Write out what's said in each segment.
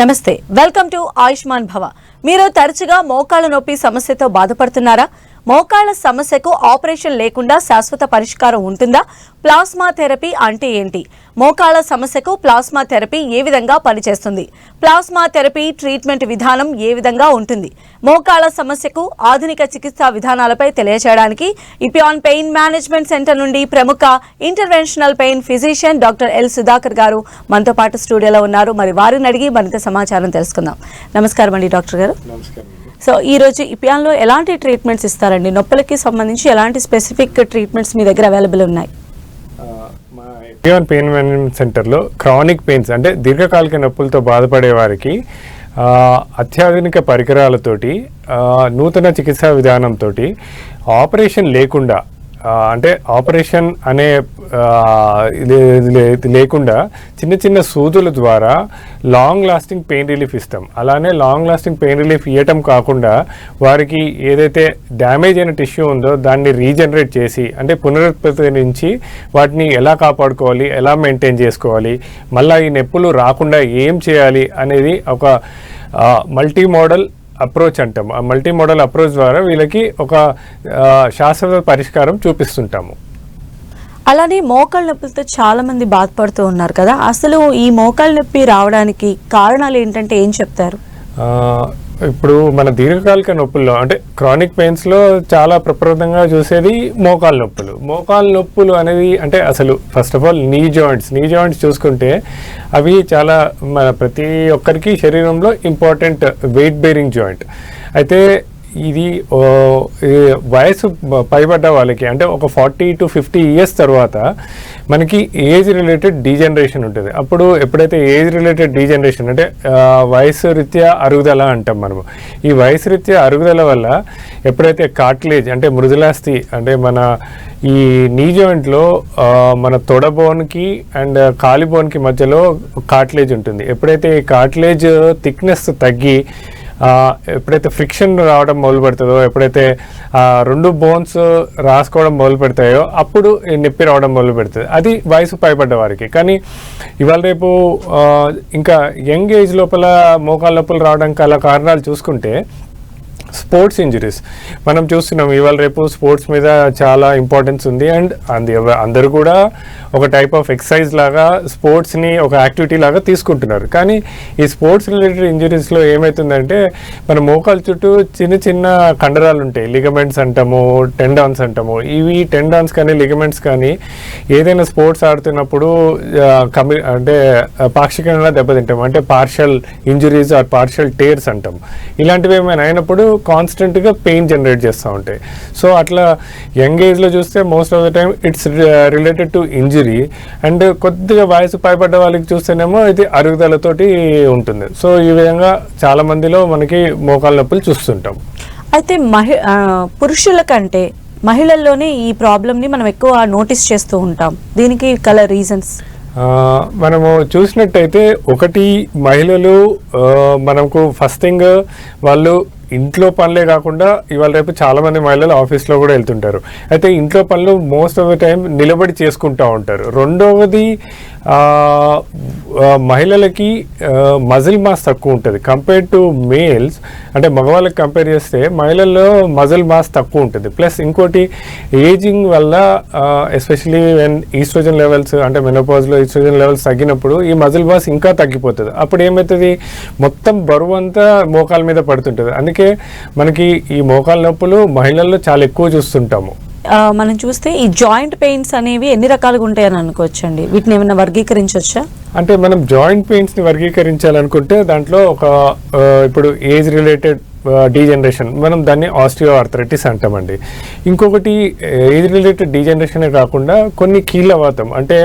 నమస్తే. Welcome to Ayushman భవ. మీరు తరచుగా మోకాళ్ళ నొప్పి సమస్యతో బాధపడుతున్నారా? మోకాళ్ళ సమస్యకు ఆపరేషన్ లేకుండా శాశ్వత పరిష్కారం ఉంటుందా? ప్లాస్మా థెరపీ అంటే ఏంటి? మోకాళ్ళ సమస్యకు ప్లాస్మా థెరపీ ఏ విధంగా పనిచేస్తుంది? ప్లాస్మా థెరపీ ట్రీట్మెంట్ విధానం ఏ విధంగా ఉంటుంది? మోకాళ్ళ సమస్యకు ఆధునిక చికిత్సా విధానాలపై తెలియచేయడానికి ఇపియాన్ పెయిన్ మేనేజ్మెంట్ సెంటర్ నుండి ప్రముఖ interventional pain physician doctor L Sudhakar గారు మనతో పాటు స్టూడియోలో ఉన్నారు. మరి వారిని అడిగి మరింత సమాచారం తెలుసుకుందాం. నమస్కారం అండి డాక్టర్ గారు. నమస్కారం అండి. సో ఈరోజు ఇపియాన్లో ఎలాంటి ట్రీట్మెంట్స్ ఇస్తారండి? నొప్పులకి సంబంధించి ఎలాంటి స్పెసిఫిక్ ట్రీట్మెంట్స్ మీ దగ్గర అవైలబుల్ ఉన్నాయి? మా ఎపియాన్ పెయిన్ మేనేజ్మెంట్ సెంటర్లో క్రానిక్ పెయిన్స్ అంటే దీర్ఘకాలిక నొప్పులతో బాధపడే వారికి అత్యాధునిక పరికరాలతోటి నూతన చికిత్సా విధానంతో ఆపరేషన్ లేకుండా అంటే ఆపరేషన్ అనే లేకుండా చిన్న చిన్న సూదుల ద్వారా లాంగ్ లాస్టింగ్ పెయిన్ రిలీఫ్ ఇస్తాం. అలానే లాంగ్ లాస్టింగ్ పెయిన్ రిలీఫ్ ఇవ్వటం కాకుండా వారికి ఏదైతే డ్యామేజ్ అయిన టిష్యూ ఉందో దాన్ని రీజనరేట్ చేసి అంటే పునరుత్పత్తి నుంచి వాటిని ఎలా కాపాడుకోవాలి ఎలా మెయింటైన్ చేసుకోవాలి మళ్ళీ ఈ నొప్పులు రాకుండా ఏం చేయాలి అనేది ఒక మల్టీ మోడల్ అప్రోచ్ అంటాం ఆ మల్టీ మోడల్ అప్రోచ్ ద్వారా వీళ్ళకి ఒక శాస్త్రీయ పరిష్కారం చూపిస్తుంటాము. అలానే మోకాళ్ళ నొప్పులతో చాలా మంది బాధపడుతూ ఉన్నారు కదా. అసలు ఈ మోకాళ్ళ నొప్పి రావడానికి కారణాలు ఏంటంటే ఏం చెప్తారు? ఇప్పుడు మన దీర్ఘకాలిక నొప్పుల్లో అంటే క్రానిక్ పెయిన్స్లో చాలా ప్రప్రదంగా చూసేది మోకాలు నొప్పులు. మోకాలు నొప్పులు అనేది అంటే అసలు first of all knee joints knee joints చూసుకుంటే అవి చాలా మన ప్రతి ఒక్కరికి శరీరంలో ఇంపార్టెంట్ వెయిట్ బేరింగ్ జాయింట్ అయితే ఇది వయసు పైబడ్డ వాళ్ళకి అంటే ఒక ఫార్టీ టు ఫిఫ్టీ ఇయర్స్ తర్వాత మనకి ఏజ్ రిలేటెడ్ డీజనరేషన్ ఉంటుంది. అప్పుడు ఎప్పుడైతే ఏజ్ రిలేటెడ్ డీజనరేషన్ అంటే వయసు రీత్యా అరుగుదల అంటాం మనము. ఈ వయసు రీత్యా అరుగుదల వల్ల ఎప్పుడైతే కాట్లేజ్ అంటే మృదులాస్థి అంటే మన ఈ నీ జాయింట్లో మన తొడబోన్కి అండ్ కాలిబోన్కి మధ్యలో కాట్లేజ్ ఉంటుంది. ఎప్పుడైతే ఈ కాట్లేజ్ థిక్నెస్ తగ్గి ఎప్పుడైతే ఫ్రిక్షన్ రావడం మొదలు పెడుతుందో ఎప్పుడైతే రెండు బోన్స్ రాసుకోవడం మొదలు పెడతాయో అప్పుడు నొప్పి రావడం మొదలు పెడుతుంది అది వయసు పైపడ్డ వారికి. కానీ ఇవాళ రేపు ఇంకా యంగ్ ఏజ్ లోపల మోకాళ్ళ లోపల రావడానికి అలా కారణాలు చూసుకుంటే స్పోర్ట్స్ ఇంజరీస్. మనం చూస్తున్నాం ఇవాళ రేపు స్పోర్ట్స్ మీద చాలా ఇంపార్టెన్స్ ఉంది. అండ్ అంది అందరూ కూడా ఒక టైప్ ఆఫ్ ఎక్సర్సైజ్ లాగా స్పోర్ట్స్ని ఒక యాక్టివిటీ లాగా తీసుకుంటున్నారు. కానీ ఈ స్పోర్ట్స్ రిలేటెడ్ ఇంజరీస్లో ఏమవుతుందంటే మన మోకాల చుట్టూ చిన్న చిన్న కండరాలు ఉంటాయి. లిగమెంట్స్ అంటాము టెండాన్స్ అంటాము. ఇవి టెండాన్స్ కానీ లిగమెంట్స్ కానీ ఏదైనా స్పోర్ట్స్ ఆడుతున్నప్పుడు కమి అంటే పాక్షికంగా దెబ్బతింటాం అంటే partial injuries or partial tears అంటాం ఇలాంటివి ఏమైనా అయినప్పుడు కాన్స్టెంట్గా పెయిన్ జనరేట్ చేస్తూ ఉంటాయి. సో అట్లా యంగ్ ఏజ్లో చూస్తే most of the time it's related to injury and కొద్దిగా వయసు పైబడ్డ వాళ్ళకి చూస్తేనేమో ఇది అరుగుదలతోటి ఉంటుంది. సో ఈ విధంగా చాలా మందిలో మనకి మోకాళ్ళ నొప్పులు చూస్తుంటాం. అయితే మహి పురుషుల కంటే మహిళల్లోనే ఈ ప్రాబ్లమ్ని మనం ఎక్కువ నోటీస్ చేస్తూ ఉంటాం. దీనికి కల రీజన్స్ మనము చూసినట్టయితే ఒకటి మహిళలు మనకు ఫస్ట్ థింగ్ వాళ్ళు ఇంట్లో పనులే కాకుండా ఇవాళ రేపు చాలా మంది మహిళలు ఆఫీస్లో కూడా వెళ్తుంటారు. అయితే ఇంట్లో పనులు మోస్ట్ ఆఫ్ ద టైం నిలబడి చేసుకుంటూ ఉంటారు. రెండవది మహిళలకి మజిల్ మాస్ తక్కువ ఉంటుంది. కంపేర్ టు మేల్స్ అంటే మగవాళ్ళకి కంపేర్ చేస్తే మహిళల్లో మజిల్ మాస్ తక్కువ ఉంటుంది. ప్లస్ ఇంకోటి ఏజింగ్ వల్ల ఎస్పెషలీ వెన్ ఈస్ట్రోజన్ లెవెల్స్ అంటే మెనోపాజ్లో ఈస్ట్రోజన్ లెవెల్స్ తగ్గినప్పుడు ఈ మజిల్ మాస్ ఇంకా తగ్గిపోతుంది. అప్పుడు ఏమవుతుంది మొత్తం బరువు అంతా మోకాల మీద పడుతుంటుంది. అందుకే మనకి ఈ మోకాల నొప్పులు మహిళల్లో చాలా ఎక్కువ చూస్తుంటాము. మనం చూస్తే ఈ జాయింట్ పెయిన్స్ అనేవి ఎన్ని రకాలుగా ఉంటాయని అనుకోవచ్చండి? వీటిని ఏమైనా వర్గీకరించవచ్చా? అంటే మనం జాయింట్ పెయిన్స్ని వర్గీకరించాలనుకుంటే దాంట్లో ఒక ఇప్పుడు ఏజ్ రిలేటెడ్ డీజనరేషన్ మనం దాన్ని ఆస్టియో ఆర్థరైటిస్ అంటామండి. ఇంకొకటి ఏజ్ రిలేటెడ్ డీజనరేషనే కాకుండా కొన్ని కీళ్ళవాతం అంటే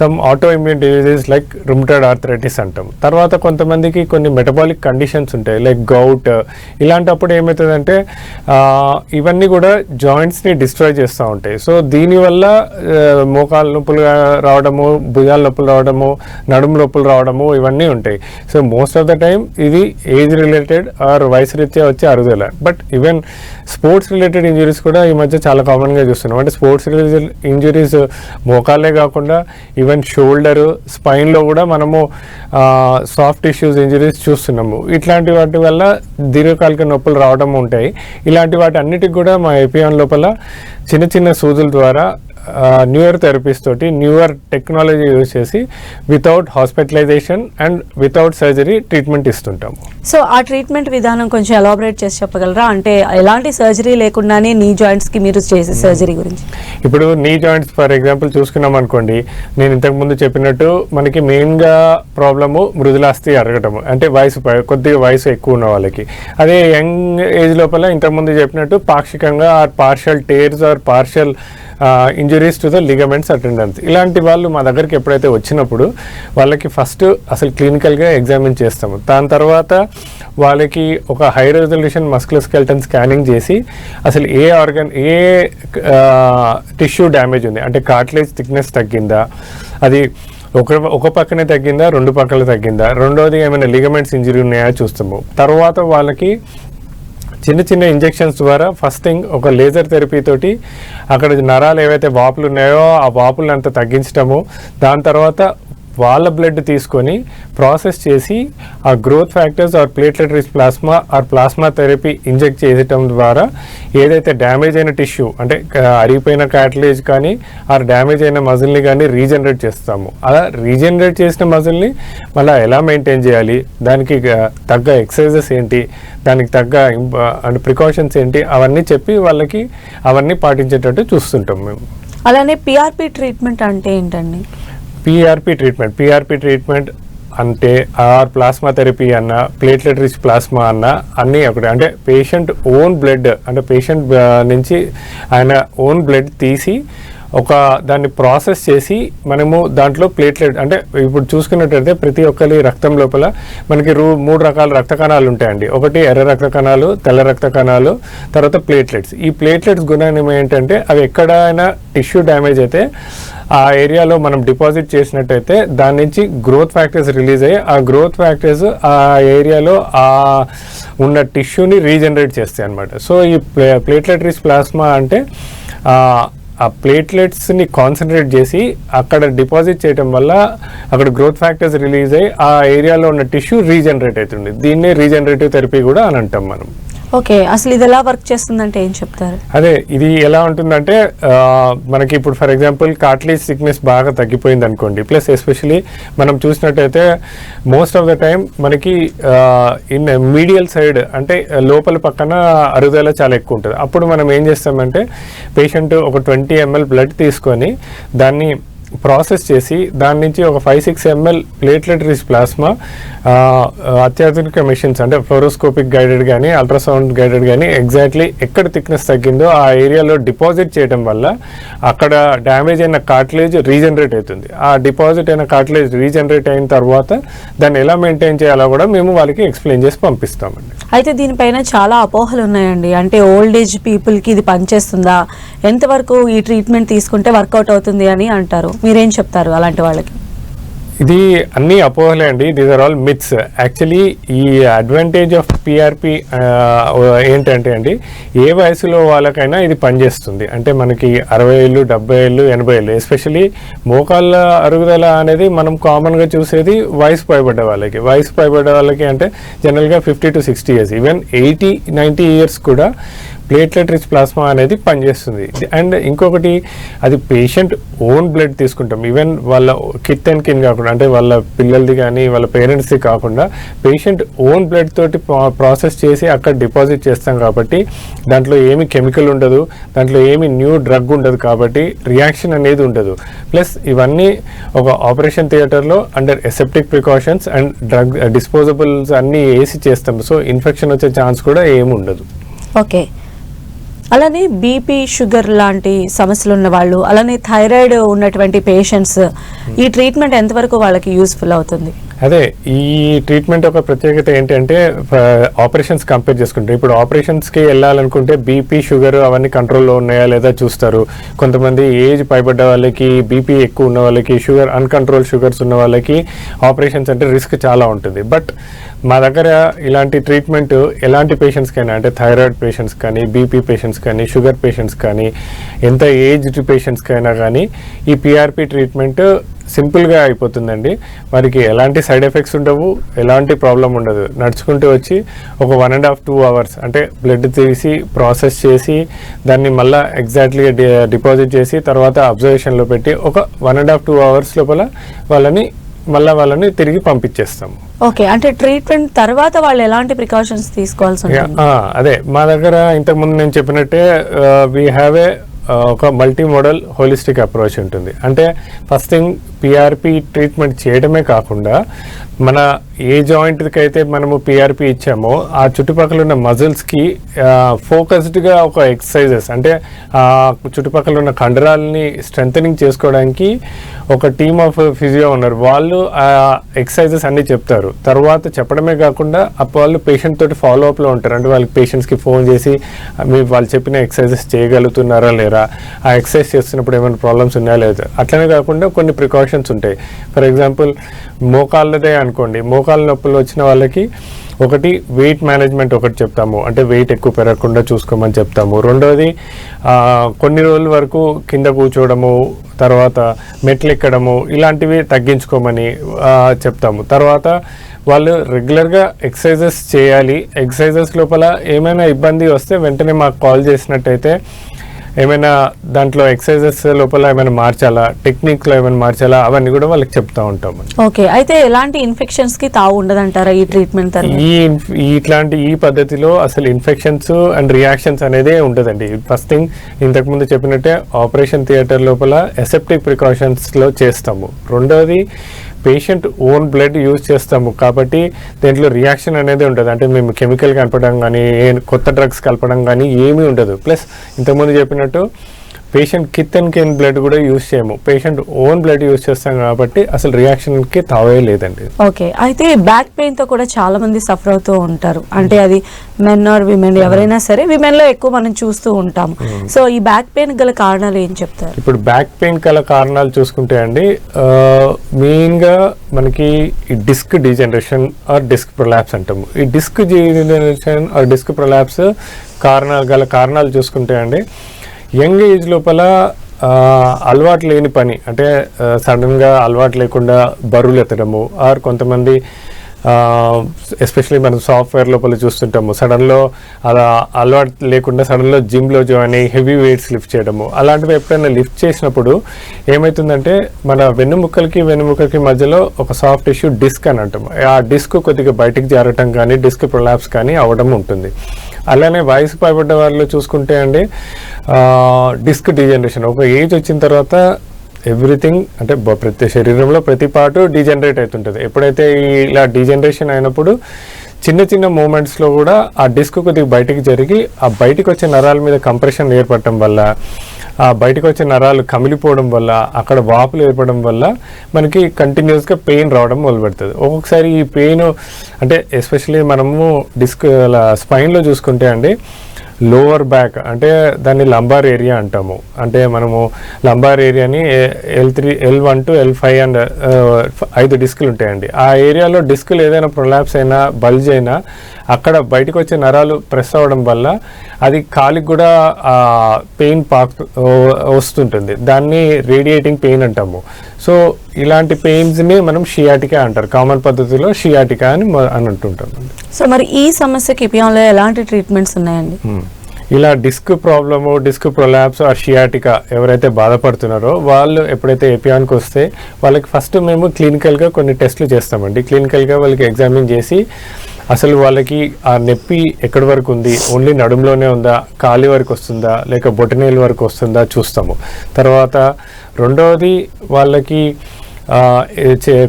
some autoimmune diseases like rheumatoid arthritis అంటాం. తర్వాత కొంతమందికి కొన్ని మెటబాలిక్ కండిషన్స్ ఉంటాయి లైక్ గౌట్ ఇలాంటప్పుడు ఏమవుతుందంటే ఇవన్నీ కూడా జాయింట్స్ని డిస్ట్రాయ్ చేస్తూ ఉంటాయి. సో దీనివల్ల మోకాలు నొప్పులు రావడము భుజాల నొప్పులు రావడము నడుము నొప్పులు రావడము ఇవన్నీ ఉంటాయి. So most of the time ఇది ఏజ్ రిలేటెడ్ ఆర్ వయసు రీత్యా వచ్చి అరుదల but even sports related injuries కూడా ఈ మధ్య చాలా కామన్గా చూస్తున్నాం. అంటే స్పోర్ట్స్ రిలేటెడ్ ఇంజురీస్ మోకాలే కాకుండా ఈవెన్ షోల్డర్ స్పైన్లో కూడా మనము సాఫ్ట్ టిష్యూస్ ఇంజురీస్ చూస్తున్నాము. ఇట్లాంటి వాటి వల్ల దీర్ఘకాలిక నొప్పులు రావడం ఉంటాయి. ఇలాంటి వాటి అన్నిటికి కూడా మా ఏపీఎన్ లోపల చిన్న చిన్న సూదుల ద్వారా న్యూయర్ థెరపీస్ తోటి న్యూయర్ టెక్నాలజీ యూజ్ చేసి without hospitalisation and without surgery treatment ఇస్తుంటాము so ఆ ట్రీట్మెంట్ విధానం కొంచెం ఎలాబరేట్ చేసి చెప్పగలరా? అంటే ఎలాంటి సర్జరీ లేకుండానే నీ జాయింట్స్కి మీరు చేసే సర్జరీ గురించి? ఇప్పుడు నీ జాయింట్స్ ఫర్ ఎగ్జాంపుల్ చూసుకున్నాం అనుకోండి నేను ఇంతకు ముందు చెప్పినట్టు మనకి మెయిన్గా ప్రాబ్లము మృదులాస్తి అరగటము. అంటే వయసు కొద్దిగా వయసు ఎక్కువ ఉన్న వాళ్ళకి. అదే యంగ్ ఏజ్ లోపల ఇంతకుముందు చెప్పినట్టు పాక్షికంగా or partial tears or partial injuries to the ligaments tendons ఇలాంటి వాళ్ళు మా దగ్గరికి ఎప్పుడైతే వచ్చినప్పుడు వాళ్ళకి ఫస్ట్ అసలు క్లినికల్గా ఎగ్జామిన్ చేస్తాము. దాని తర్వాత వాళ్ళకి ఒక high resolution muscular skeleton scanning చేసి అసలు ఏ ఆర్గన్ ఏ టిష్యూ డ్యామేజ్ ఉంది? అంటే కార్ట్లేజ్ థిక్నెస్ తగ్గిందా? అది ఒక ఒక పక్కనే తగ్గిందా? రెండు పక్కల తగ్గిందా? రెండోది ఏమైనా లిగమెంట్స్ ఇంజరీ ఉన్నాయా చూస్తాము. తర్వాత వాళ్ళకి చిన్న చిన్న ఇంజెక్షన్స్ ద్వారా ఫస్ట్ థింగ్ ఒక లేజర్ థెరపీ తోటి అక్కడ నరాలు ఏవైతే వాపులు ఉన్నాయో ఆ వాపులను అంత తగ్గించడము దాని తర్వాత వాళ్ళ బ్లడ్ తీసుకొని ప్రాసెస్ చేసి ఆ growth factors or platelet rich plasma or plasma therapy inject చేయటం ద్వారా ఏదైతే డ్యామేజ్ అయిన టిష్యూ అంటే అరిగిపోయిన క్యాటలేజ్ కానీ ఆర్ డ్యామేజ్ అయిన మజిల్ని కానీ రీజనరేట్ చేస్తాము. అలా రీజనరేట్ చేసిన మజిల్ని మళ్ళీ ఎలా మెయింటైన్ చేయాలి? దానికి తగ్గ ఎక్సర్సైజెస్ ఏంటి? దానికి తగ్గ అండ్ అంటే ప్రికాషన్స్ ఏంటి? అవన్నీ చెప్పి వాళ్ళకి అవన్నీ పాటించేటట్టు చూస్తుంటాం మేము. అలానే పిఆర్పి ట్రీట్మెంట్ అంటే ఏంటండి? పిఆర్పి ట్రీట్మెంట్ పిఆర్పి ట్రీట్మెంట్ అంటే ఆర్ ప్లాస్మా థెరపీ అన్న ప్లేట్లెట్ రిచ్ ప్లాస్మా అన్న అన్నీ ఒకటి. అంటే పేషెంట్ ఓన్ బ్లడ్ అంటే పేషెంట్ నుంచి ఆయన ఓన్ బ్లడ్ తీసి ఒక దాన్ని ప్రాసెస్ చేసి మనము దాంట్లో ప్లేట్లెట్ అంటే ఇప్పుడు చూసుకున్నట్టయితే ప్రతి ఒక్కరి రక్తం లోపల మనకి రూ మూడు రకాల రక్త కణాలు ఉంటాయండి. ఒకటి ఎర్ర రక్త కణాలు తెల్ల రక్త కణాలు తర్వాత ప్లేట్లెట్స్ ఈ ప్లేట్లెట్స్ గుణం ఏంటంటే అవి ఎక్కడైనా టిష్యూ డ్యామేజ్ అయితే ఆ ఏరియాలో మనం డిపాజిట్ చేసినట్టయితే దాని నుంచి గ్రోత్ ఫ్యాక్టర్స్ రిలీజ్ అయ్యి ఆ గ్రోత్ ఫ్యాక్టర్స్ ఆ ఏరియాలో ఆ ఉన్న టిష్యూని రీజనరేట్ చేస్తాయి అనమాట సో ఈ ప్లే ప్లేట్లెట్ రిచ్ ప్లాస్మా అంటే ఆ, ఆ ప్లేట్లెట్స్ని కాన్సన్ట్రేట్ చేసి అక్కడ డిపాజిట్ చేయడం వల్ల అక్కడ గ్రోత్ ఫ్యాక్టర్స్ రిలీజ్ అయ్యి ఆ ఏరియాలో ఉన్న టిష్యూ రీజనరేట్ అవుతుంది. దీన్నే రీజనరేటివ్ థెరపీ కూడా అని అంటాం మనం. ఓకే అసలు ఇది ఎలా వర్క్ చేస్తుందంటే ఏం చెప్తారు? అదే ఇది ఎలా ఉంటుందంటే మనకి ఇప్పుడు ఫర్ ఎగ్జాంపుల్ కాట్లీ సిక్నెస్ బాగా తగ్గిపోయింది అనుకోండి ప్లస్ ఎస్పెషలీ మనం చూసినట్టయితే మోస్ట్ ఆఫ్ ద టైం మనకి ఇన్ మీడియల్ సైడ్ అంటే లోపల పక్కన అరుదల చాలా ఎక్కువ ఉంటుంది. అప్పుడు మనం ఏం చేస్తామంటే పేషెంట్ ఒక ట్వంటీ ఎంఎల్ బ్లడ్ తీసుకొని దాన్ని ప్రాసెస్ చేసి దాని నుంచి ఒక five six ML platelet rich plasma అత్యాధునిక మెషిన్స్ అంటే ఫ్లోరోస్కోపిక్ గైడెడ్ కానీ అల్ట్రాసౌండ్ గైడెడ్ కానీ ఎగ్జాక్ట్లీ ఎక్కడ థిక్నెస్ తగ్గిందో ఆ ఏరియాలో డిపాజిట్ చేయడం వల్ల అక్కడ డ్యామేజ్ అయిన కార్ట్లేజ్ రీజనరేట్ అవుతుంది. ఆ డిపాజిట్ అయిన కార్ట్లేజ్ రీజనరేట్ అయిన తర్వాత దాన్ని ఎలా మెయింటైన్ చేయాలో కూడా మేము వాళ్ళకి ఎక్స్ప్లెయిన్ చేసి పంపిస్తామండి. అయితే దీనిపైన చాలా అపోహలు ఉన్నాయండి. అంటే ఓల్డ్ ఏజ్ పీపుల్కి ఇది పనిచేస్తుందా? ఎంతవరకు ఈ ట్రీట్మెంట్ తీసుకుంటే వర్కౌట్ అవుతుంది అని అంటారు? మీరేం చెప్తారు అలాంటి వాళ్ళకి? ఇది అన్ని అపోహలే అండి. These are all myths actually ఈ అడ్వాంటేజ్ ఆఫ్ పిఆర్పి ఏంటంటే అండి ఏ వయసులో వాళ్ళకైనా ఇది పనిచేస్తుంది. అంటే మనకి అరవై ఏళ్ళు డెబ్బై ఏళ్ళు ఎనభై ఏళ్ళు ఎస్పెషలీ మోకాళ్ళ అరుగుదల అనేది మనం కామన్గా చూసేది వయసు పైబడ్డ వాళ్ళకి. వయసు పైబడ్డ వాళ్ళకి అంటే జనరల్గా fifty to sixty years even eighty ninety years కూడా ప్లేట్లెట్ రిచ్ ప్లాస్మా అనేది పనిచేస్తుంది. అండ్ ఇంకొకటి అది పేషెంట్ ఓన్ బ్లడ్ తీసుకుంటాం. ఈవెన్ వాళ్ళ కిట్ అండ్ కిన్ కాకుండా అంటే వాళ్ళ పిల్లలది కానీ వాళ్ళ పేరెంట్స్ది కాకుండా పేషెంట్ ఓన్ బ్లడ్ తోటి ప్రాసెస్ చేసి అక్కడ డిపాజిట్ చేస్తాం కాబట్టి దాంట్లో ఏమి కెమికల్ ఉండదు దాంట్లో ఏమి న్యూ డ్రగ్ ఉండదు కాబట్టి రియాక్షన్ అనేది ఉండదు. ప్లస్ ఇవన్నీ ఒక ఆపరేషన్ థియేటర్లో under aseptic precautions and drug disposables అన్నీ వేసి చేస్తాం. సో ఇన్ఫెక్షన్ వచ్చే ఛాన్స్ కూడా ఏమి ఉండదు. ఓకే అలానే బీపీ షుగర్ లాంటి సమస్యలు ఉన్న వాళ్ళు అలానే థైరాయిడ్ ఉన్నటువంటి పేషెంట్స్ ఈ ట్రీట్మెంట్ ఎంతవరకు వాళ్ళకి యూస్ఫుల్ అవుతుంది? అదే ఈ ట్రీట్మెంట్ ఒక ప్రత్యేకత ఏంటంటే ఆపరేషన్స్ కంపేర్ చేసుకుంటారు ఇప్పుడు ఆపరేషన్స్కి వెళ్ళాలనుకుంటే బీపీ షుగర్ అవన్నీ కంట్రోల్లో ఉన్నాయా లేదా చూస్తారు. కొంతమంది ఏజ్ పైబడ్డ వాళ్ళకి బీపీ ఎక్కువ ఉన్న వాళ్ళకి షుగర్ అన్కంట్రోల్ షుగర్స్ ఉన్న వాళ్ళకి ఆపరేషన్స్ అంటే రిస్క్ చాలా ఉంటుంది. బట్ మా దగ్గర ఇలాంటి ట్రీట్మెంట్ ఎలాంటి పేషెంట్స్కైనా అంటే థైరాయిడ్ పేషెంట్స్ కానీ బీపీ పేషెంట్స్ కానీ షుగర్ పేషెంట్స్ కానీ ఎంత ఏజ్డ్ పేషెంట్స్కైనా కానీ ఈ పిఆర్పి ట్రీట్మెంట్ సింపుల్గా అయిపోతుందండి. వారికి ఎలాంటి సైడ్ ఎఫెక్ట్స్ ఉండవు ఎలాంటి ప్రాబ్లం ఉండదు. నడుచుకుంటూ వచ్చి ఒక one and half two hours అంటే బ్లడ్ తీసి ప్రాసెస్ చేసి దాన్ని మళ్ళీ ఎగ్జాక్ట్లీగా డిపాజిట్ చేసి తర్వాత అబ్జర్వేషన్లో పెట్టి ఒక one and half two hours లోపల వాళ్ళని మళ్ళీ వాళ్ళని తిరిగి పంపించేస్తాము. ఓకే. అంటే ట్రీట్మెంట్ తర్వాత వాళ్ళు ఎలాంటి ప్రికాషన్స్ తీసుకోవాల్సి అదే. మా దగ్గర ఇంతకుముందు నేను చెప్పినట్టే వీ హ్యావ్ ఏ ఒక మల్టీ మోడల్ హోలిస్టిక్ అప్రోచ్ ఉంటుంది. అంటే ఫస్ట్ థింగ్ పిఆర్పి ట్రీట్మెంట్ చేయడమే కాకుండా మన ఏ జాయింట్కి అయితే మనము పిఆర్పి ఇచ్చామో ఆ చుట్టుపక్కల ఉన్న మజిల్స్కి ఫోకస్డ్గా ఒక ఎక్సర్సైజెస్ అంటే ఆ చుట్టుపక్కల ఉన్న కండరాలని స్ట్రెంథనింగ్ చేసుకోవడానికి ఒక టీమ్ ఆఫ్ ఫిజియో ఉన్నారు. వాళ్ళు ఆ ఎక్సర్సైజెస్ అన్నీ చెప్తారు. తర్వాత చెప్పడమే కాకుండా అప్పుడు వాళ్ళు పేషెంట్ తోటి ఫాలో అప్లో ఉంటారు. అంటే వాళ్ళకి పేషెంట్స్కి ఫోన్ చేసి మీ వాళ్ళు చెప్పిన ఎక్సర్సైజెస్ చేయగలుగుతున్నారా లేరా? ఆ ఎక్సర్సైజ్ చేస్తున్నప్పుడు ఏమైనా ప్రాబ్లమ్స్ ఉన్నాయా లేదా? అట్లనే కాకుండా కొన్ని ప్రికాషన్స్ ఉంటాయి. ఫర్ ఎగ్జాంపుల్ మోకాళ్ళదే అనుకోండి. మోకాళ్ళ నొప్పులు వచ్చిన వాళ్ళకి ఒకటి వెయిట్ మేనేజ్మెంట్ ఒకటి చెప్తాము. అంటే వెయిట్ ఎక్కువ పెరగకుండా చూసుకోమని చెప్తాము. రెండోది కొన్ని రోజుల వరకు కింద కూర్చోవడము తర్వాత మెట్లు ఎక్కడము ఇలాంటివి తగ్గించుకోమని చెప్తాము. తర్వాత వాళ్ళు రెగ్యులర్గా ఎక్సర్సైజెస్ చేయాలి. ఎక్సర్సైజెస్ లోపల ఏమైనా ఇబ్బంది వస్తే వెంటనే మాకు కాల్ చేసినట్టయితే ఏమైనా దాంట్లో ఎక్సర్సైజెస్ లోపల ఏమైనా మార్చాలా? టెక్నిక్లో ఏమైనా మార్చాలా? అవన్నీ కూడా వాళ్ళకి చెప్తా ఉంటాము ఓకే అయితే ఎలాంటి ఇన్ఫెక్షన్స్కి తావు ఉండదంటారా ఈ ట్రీట్మెంట్ తర్వాత ఈ ఇట్లాంటి ఈ పద్ధతిలో అసలు ఇన్ఫెక్షన్స్ అండ్ రియాక్షన్స్ అనేదే ఉంటుందండి. ఫస్ట్ థింగ్ ఇంతకుముందు చెప్పినట్టే ఆపరేషన్ థియేటర్ లోపల ఎసెప్టిక్ ప్రికాషన్స్లో చేస్తాము. రెండవది పేషెంట్ ఓన్ బ్లడ్ యూజ్ చేస్తాము. కాబట్టి దీంట్లో రియాక్షన్ అనేది ఉంటుంది అంటే మేము కెమికల్ కలపడం కానీ కొత్త డ్రగ్స్ కలపడం కానీ ఏమీ ఉండదు. ప్లస్ ఇంతకుముందు చెప్పినట్టు patient kith and kin blood కూడా యూజ్ చేయము పేషెంట్ ఓన్ బ్లడ్ యూజ్ చేస్తాం కాబట్టి అసలు రియాక్షన్కి తావే లేదండి ఓకే అయితే బ్యాక్ పెయిన్తో కూడా చాలా మంది సఫర్ అవుతూ ఉంటారు అంటే అది మెన్ ఆర్ విమెన్ ఎవరైనా సరే విమెన్లో ఎక్కువ మనం చూస్తూ ఉంటాం సో ఈ బ్యాక్ పెయిన్ గల కారణాలు ఏం చెప్తారు ఇప్పుడు బ్యాక్ పెయిన్ కల కారణాలు చూసుకుంటే అండి మెయిన్గా మనకి ఈ disc degeneration or disc prolapse అంటాము ఈ disc degeneration or disc prolapse కారణాలు గల కారణాలు చూసుకుంటే అండి యంగ్ ఏజ్ లోపల అలవాటు లేని పని అంటే సడన్గా అలవాటు లేకుండా బరువులు ఎత్తడము ఆర్ కొంతమంది ఎస్పెషలీ మనం సాఫ్ట్వేర్ లోపల చూస్తుంటాము సడన్లో అలా అలవాటు లేకుండా సడన్లో జిమ్లో జాయిన్ అయ్యి హెవీ వెయిట్స్ లిఫ్ట్ చేయడము అలాంటివి ఎప్పుడైనా లిఫ్ట్ చేసినప్పుడు ఏమవుతుందంటే మన వెన్నుముక్కలకి వెన్నుముక్కలకి మధ్యలో ఒక సాఫ్ట్ ఇష్యూ డిస్క్ అని అంటాము. ఆ డిస్క్ కొద్దిగా బయటికి జారటం కానీ డిస్క్ ప్రొలాప్స్ కానీ అవడం ఉంటుంది. అలానే వయసు పైబడ్డ వాళ్ళు చూసుకుంటే అండి డిస్క్ డిజనరేషన్. ఒక ఏజ్ వచ్చిన తర్వాత ఎవ్రీథింగ్ అంటే ప్రతి శరీరంలో ప్రతి పార్ట్ డీజనరేట్ అవుతుంటుంది. ఎప్పుడైతే ఇలా డీజనరేషన్ అయినప్పుడు చిన్న చిన్న మూమెంట్స్లో కూడా ఆ డిస్క్ కొద్దిగా బయటికి జరిగి ఆ బయటకు వచ్చే నరాల మీద కంప్రెషన్ ఏర్పడటం వల్ల ఆ బయటకు వచ్చే నరాలు కమిలిపోవడం వల్ల అక్కడ వాపులు ఏర్పడడం వల్ల మనకి కంటిన్యూస్గా పెయిన్ రావడం మొదలుపెడుతుంది. ఒక్కొక్కసారి ఈ పెయిన్ అంటే ఎస్పెషలీ మనము డిస్క్ స్పైన్లో చూసుకుంటే అండి లోవర్ బ్యాక్ అంటే దాన్ని లంబార్ ఏరియా అంటాము. అంటే మనము లంబార్ ఏరియాని L three L one two L five and ఐదు డిస్కులు ఉంటాయండి. ఆ ఏరియాలో డిస్కులు ఏదైనా ప్రొలాప్స్ అయినా బల్జ్ అయినా అక్కడ బయటకు వచ్చే నరాలు ప్రెస్ అవ్వడం వల్ల అది కాలికి కూడా పెయిన్ పాక్ వస్తుంటుంది. దాన్ని రేడియేటింగ్ పెయిన్ అంటాము. సో ఇలాంటి పెయిన్స్ని మనం షియాటికా అంటారు. కామన్ పద్ధతిలో షియాటికా అని అని అంటుంటాం. సో మరి ఈ సమస్యకి ఇపియాన్లో ఎలాంటి ట్రీట్మెంట్స్ ఉన్నాయండి. ఇలా డిస్క్ ప్రాబ్లము డిస్క్ ప్రొలాప్స్ ఆ షియాటికా ఎవరైతే బాధపడుతున్నారో వాళ్ళు ఎప్పుడైతే ఏపియాన్కి వస్తే వాళ్ళకి ఫస్ట్ మేము క్లినికల్గా కొన్ని టెస్టులు చేస్తామండి. క్లినికల్గా వాళ్ళకి ఎగ్జామిన్ చేసి అసలు వాళ్ళకి ఆ నొప్పి ఎక్కడి వరకు ఉంది? ఓన్లీ నడుములోనే ఉందా? కాలి వరకు వస్తుందా? లేక బొటనీల వరకు వస్తుందా? చూస్తాము. తర్వాత రెండవది వాళ్ళకి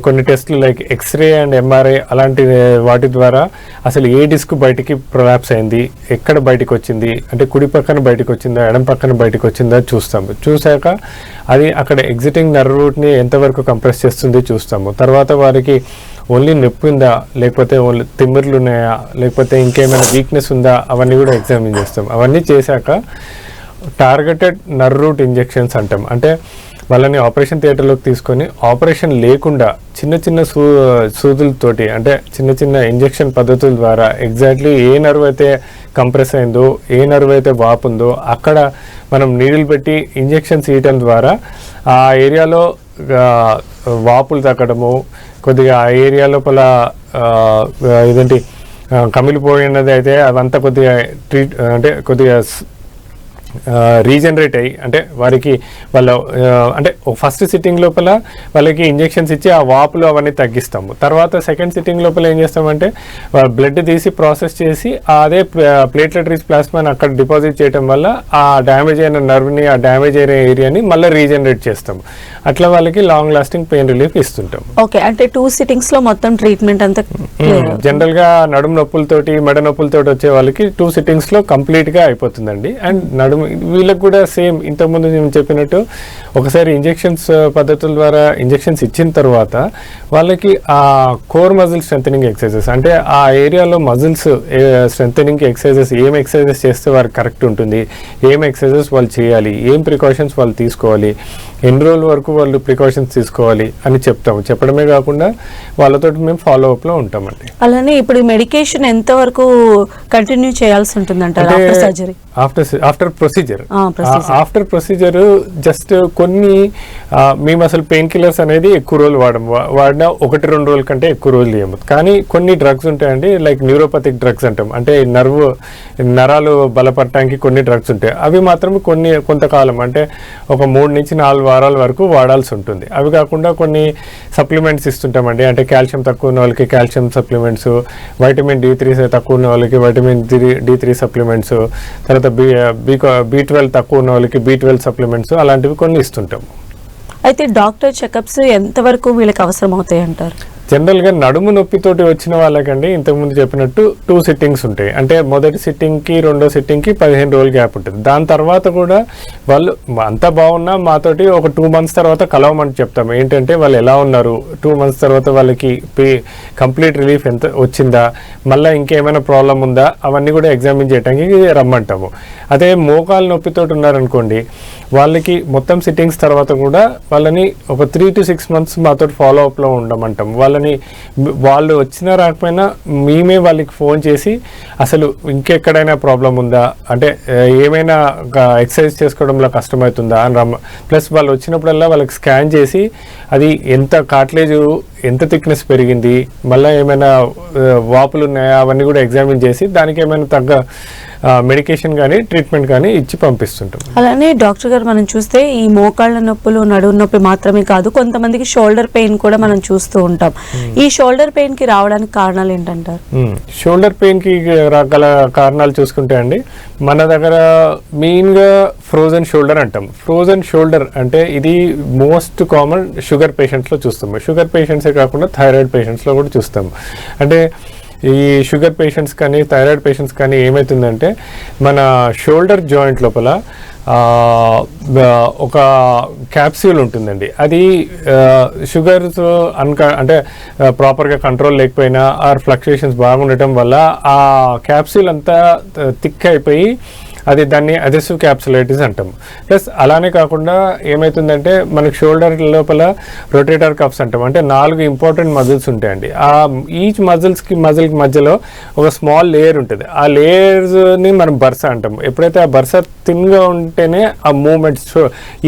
కొన్ని టెస్ట్లు లైక్ ఎక్స్రే అండ్ ఎంఆర్ఐ అలాంటి వాటి ద్వారా అసలు ఏ డిస్క్ బయటికి ప్రొలాప్స్ అయింది ఎక్కడ బయటికి వచ్చింది అంటే కుడి పక్కన బయటకు వచ్చిందా ఎడం పక్కన బయటకు వచ్చిందా చూస్తాము చూశాక అది అక్కడ ఎగ్జిటింగ్ నర్వ్ రూట్ని ఎంతవరకు కంప్రెస్ చేస్తుంది చూస్తాము. తర్వాత వారికి ఓన్లీ నొప్పి ఉందా లేకపోతే ఓన్లీ తిమ్మిర్లు ఉన్నాయా లేకపోతే ఇంకేమైనా వీక్నెస్ ఉందా అవన్నీ కూడా ఎగ్జామిన్ చేస్తాం. అవన్నీ చేశాక టార్గెటెడ్ నర్ రూట్ ఇంజెక్షన్స్ అంటాం. అంటే వాళ్ళని ఆపరేషన్ థియేటర్లోకి తీసుకొని ఆపరేషన్ లేకుండా చిన్న చిన్న సూ సూదులతోటి అంటే చిన్న చిన్న ఇంజెక్షన్ పద్ధతుల ద్వారా ఎగ్జాక్ట్లీ ఏ నర్వ్ అయితే కంప్రెస్ అయిందో ఏ నర్వ్ అయితే వాపు ఉందో అక్కడ మనం నీడిల్ పెట్టి ఇంజెక్షన్స్ ఇవ్వటం ద్వారా ఆ ఏరియాలో వాపులు తగ్గడము కొద్దిగా ఆ ఏరియా లోపల ఏదంటే ఇదేంటి కమిలిపోయినది అయితే అదంతా కొద్దిగా ట్రీట్ అంటే కొద్దిగా రీజనరేట్ అయ్యి అంటే వారికి వాళ్ళ అంటే ఫస్ట్ సిట్టింగ్ లోపల వాళ్ళకి ఇంజెక్షన్స్ ఇచ్చి ఆ వాపులు అవన్నీ తగ్గిస్తాము. తర్వాత సెకండ్ సిట్టింగ్ లోపల ఏం చేస్తామంటే బ్లడ్ తీసి ప్రాసెస్ చేసి అదే ప్లేట్లెట్ రీచ్ ప్లాస్మాని అక్కడ డిపాజిట్ చేయడం వల్ల ఆ డ్యామేజ్ అయిన నర్వ్ని ఆ డ్యామేజ్ అయిన ఏరియాని మళ్ళీ రీజనరేట్ చేస్తాము. అట్లా వాళ్ళకి లాంగ్ లాస్టింగ్ పెయిన్ రిలీఫ్ ఇస్తుంటాం ఓకే అంటే టూ సిట్టింగ్స్లో మొత్తం ట్రీట్మెంట్ అంతా. జనరల్గా నడుము నొప్పులతోటి మెడ నొప్పులతోటి వచ్చే వాళ్ళకి టూ సిట్టింగ్స్లో కంప్లీట్గా అయిపోతుందండి. అండ్ నడుము వీళ్ళకి కూడా సేమ్ ఇంతకుముందు నేను చెప్పినట్టు ఒకసారి ఇంజెక్షన్స్ పద్ధతుల ద్వారా ఇంజెక్షన్స్ ఇచ్చిన తర్వాత వాళ్ళకి ఆ కోర్ మజిల్ స్ట్రెంథనింగ్ ఎక్సర్సైజెస్ అంటే ఆ ఏరియాలో మజిల్స్ స్ట్రెంథనింగ్ ఎక్సర్సైజెస్ ఏం ఎక్సర్సైజెస్ చేస్తే వారికి కరెక్ట్ ఉంటుంది ఏం ఎక్సర్సైజెస్ వాళ్ళు చేయాలి ఏం ప్రికాషన్స్ వాళ్ళు తీసుకోవాలి ఎన్ని రోజుల వరకు వాళ్ళు ప్రికాషన్స్ తీసుకోవాలి అని చెప్తాము చెప్పడమే కాకుండా వాళ్ళతో మేము ఫాలో అప్లో ఉంటామండి. అలానే ఇప్పుడు మెడికేషన్ ఎంత వరకు కంటిన్యూ చేయాల్సి ఉంటుంది after surgery? After after procedure. After procedure just కొన్ని ఆ, మేము అసలు పెయిన్ కిల్లర్స్ అనేది ఎక్కువ రోజులు వాడము వాడిన ఒకటి రెండు రోజుల కంటే ఎక్కువ రోజులు చేయము కానీ కొన్ని డ్రగ్స్ ఉంటాయండి లైక్ న్యూరోపతిక్ డ్రగ్స్ అంటాం. అంటే నర్వ్ నరాలు బలపడటానికి కొన్ని డ్రగ్స్ ఉంటాయి. అవి మాత్రం కొన్ని కొంతకాలం అంటే ఒక మూడు నుంచి నాలుగు వారాల వరకు వాడాల్సి ఉంటుంది. అవి కాకుండా కొన్ని సప్లిమెంట్స్ ఇస్తుంటామండి. అంటే కాల్షియం తక్కువ ఉన్న వాళ్ళకి calcium supplements vitamin D three తక్కువ ఉన్న వాళ్ళకి vitamin D D three supplements తర్వాత బి బి బీ ట్వెల్వ్ తక్కువ ఉన్న వాళ్ళకి బీ ట్వెల్వ్ సప్లిమెంట్స్ అలాంటివి కొన్ని ఇస్తుంటాం అయితే డాక్టర్ చెకప్స్ ఎంతవరకు వీళ్ళకి అవసరం అవుతాయి అంటారు? జనరల్గా నడుము నొప్పితోటి వచ్చిన వాళ్ళకండి ఇంతకుముందు చెప్పినట్టు టూ సిట్టింగ్స్ ఉంటాయి. అంటే మొదటి సిట్టింగ్కి రెండో సిట్టింగ్కి పదిహేను రోజులు గ్యాప్ ఉంటుంది. దాని తర్వాత కూడా వాళ్ళు అంతా బాగున్నా మాతోటి ఒక టూ మంత్స్ తర్వాత కలవమని చెప్తాము. ఏంటంటే వాళ్ళు ఎలా ఉన్నారు? టూ మంత్స్ తర్వాత వాళ్ళకి పే కంప్లీట్ రిలీఫ్ ఎంత వచ్చిందా? మళ్ళీ ఇంకేమైనా ప్రాబ్లం ఉందా? అవన్నీ కూడా ఎగ్జామిన్ చేయడానికి రమ్మంటాము. అదే మోకాలు నొప్పితోటి ఉన్నారనుకోండి వాళ్ళకి మొత్తం సిట్టింగ్స్ తర్వాత కూడా వాళ్ళని ఒక త్రీ టు సిక్స్ మంత్స్ మాతో ఫాలో అప్లో ఉండమంటాం వాళ్ళని వాళ్ళు వచ్చినా రాకపోయినా మేమే వాళ్ళకి ఫోన్ చేసి అసలు ఇంకెక్కడైనా ప్రాబ్లం ఉందా? అంటే ఏమైనా ఎక్సర్సైజ్ చేసుకోవడంలో కష్టమవుతుందా అని రమ్మ ప్లస్ వాళ్ళు వచ్చినప్పుడల్లా వాళ్ళకి స్కాన్ చేసి అది ఎంత కాట్లేజ్ ఎంత థిక్నెస్ పెరిగింది? మళ్ళీ ఏమైనా వాపులు ఉన్నాయా అవన్నీ కూడా ఎగ్జామిన్ చేసి దానికి ఏమైనా తగ్గ మెడికేషన్ కానీ ట్రీట్మెంట్ కానీ ఇచ్చి పంపిస్తుంటాం. అలానే డాక్టర్ గారు మనం చూస్తే ఈ మోకాళ్ళ నొప్పులు నడుము నొప్పి మాత్రమే కాదు కొంతమందికి షోల్డర్ పెయిన్ కూడా మనం చూస్తూ ఉంటాం. ఈ షోల్డర్ పెయిన్కి రావడానికి కారణాలు ఏంటంటారు? షోల్డర్ పెయిన్కి గల కారణాలు చూసుకుంటే అండి మన దగ్గర మెయిన్గా ఫ్రోజన్ షోల్డర్ అంటాం. ఫ్రోజన్ షోల్డర్ అంటే ఇది మోస్ట్ కామన్ షుగర్ పేషెంట్స్లో చూస్తాము షుగర్ పేషెంట్సే కాకుండా థైరాయిడ్ పేషెంట్స్లో కూడా చూస్తాం. అంటే ఈ షుగర్ పేషెంట్స్ కానీ థైరాయిడ్ పేషెంట్స్ కానీ ఏమవుతుందంటే మన షోల్డర్ జాయింట్ లోపల ఒక క్యాప్స్యూల్ ఉంటుందండి. అది షుగర్స్ అన్క అంటే ప్రాపర్గా కంట్రోల్ లేకపోయినా ఆర్ ఫ్లక్చుయేషన్స్ బాగుండటం వల్ల ఆ క్యాప్స్యూల్ అంతా థిక్ అయిపోయి అది దాన్ని అదెసివ్ క్యాప్సులైటిస్ అంటాం ప్లస్ అలానే కాకుండా ఏమవుతుందంటే మనకి షోల్డర్ లోపల రొటేటర్ కప్స్ అంటాం అంటే నాలుగు ఇంపార్టెంట్ మజిల్స్ ఉంటాయండి. ఆ ఈచ్ మజిల్స్కి మజిల్కి మధ్యలో ఒక స్మాల్ లేయర్ ఉంటుంది. ఆ లేయర్స్ని మనం బర్స అంటాం ఎప్పుడైతే ఆ బర్స థిన్గా ఉంటేనే ఆ మూమెంట్స్